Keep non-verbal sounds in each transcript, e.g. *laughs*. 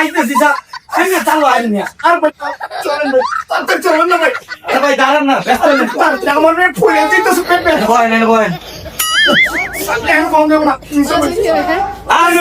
খাইতেছি যা আমি চালো আইন নিয়া আর ভাই চলেন ভাই তাড়াতাড়ি চলেন না ভাই। আরে ভাই দাঁড়ান না ব্যস্ত নেই আমার মেয়ে ফুলে দিতেছে আর আর আর না। হ্যাঁ। আরে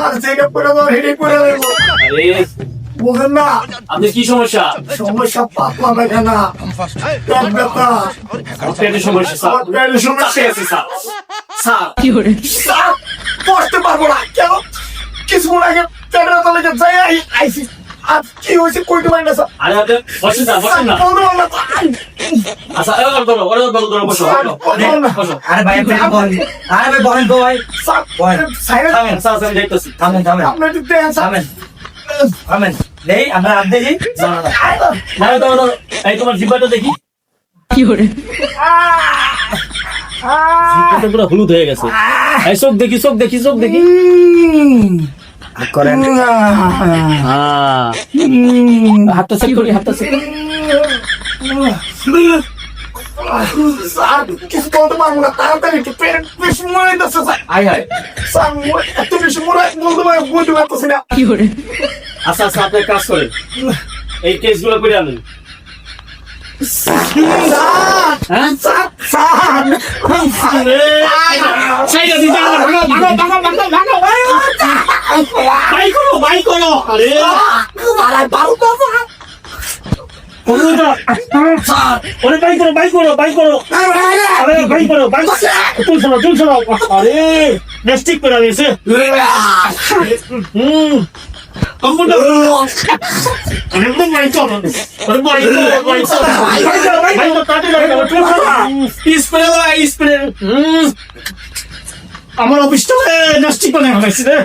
আচ্ছা যাবে কি করে আর আরে বুঝেন না। আপনার কি সমস্যা? সমস্যা পাতলা পায়খানা পেট ব্যথা পেটের সমস্যা স্যার। পেটের সমস্যা। আছে স্যার। স্যার। স্যার, বসতে পারব না। কেন? কিছুক্ষণ আগে পেটের ব্যথা লেগে যাই আই- আইসি। আর কি হয়েছে কইতে পারি না স্যার। আরে আপনি বসুন না বসুন না। বলতে পারব না। আচ্ছা এবার ধরো ওরা ধরো ধরো বসো বসো। আরে ভাই আপনি বয়েন আরে ভাই বয়েন তো ভাই। স্যার, বল। সাইলেন্ট থামেন স্যার আমি দেখতেছি। থামেন থামেন। আপনি একটু দেন। থামেন। থামেন। দেই আমরা হাত দেখি। না না না ধরো ধরো ধরো এই তোমার জিব্বাটা দেখি। জিব্বাটা পুরো হলুদ হয়ে গেছে। এই চোখ দেখি চোখ দেখি চোখ দেখি। করেন। হ্যাঁ হাতটা চেক করি হাতটা চেক হায় আচ্ছা আচ্ছা আপনি কাজ করেন এই কেসগুলো করে আনেন হ্যাঁ করো করো আরে আমার অফিসটা নেস্টিক করে ফেলেছি রে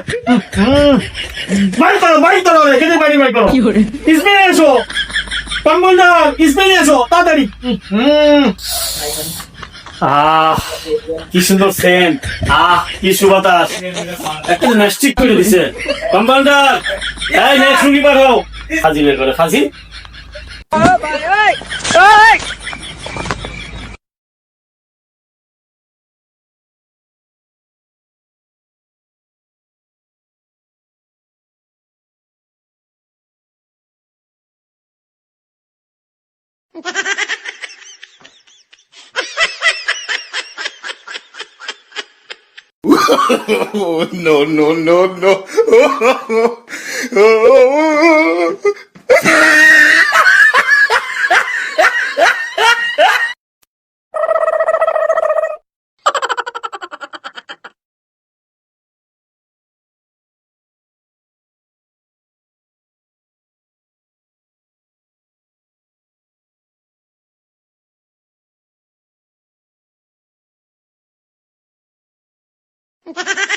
করো বাই করো এখানে বাড়ি বাই করো স্প্রে এসো কম্পাউন্ডার স্পেন এসো তাড়াতাড়ি আহ কি সুন্দর সেন্ট আহ কি সুবাতাস একটা নাস্টিক করে দিছে কম্পাউন্ডার এই নেক্সট রুগী পাঠাও। খাজি বের করে খাজি Oh, *laughs* no, no, no, *laughs* Ha ha ha!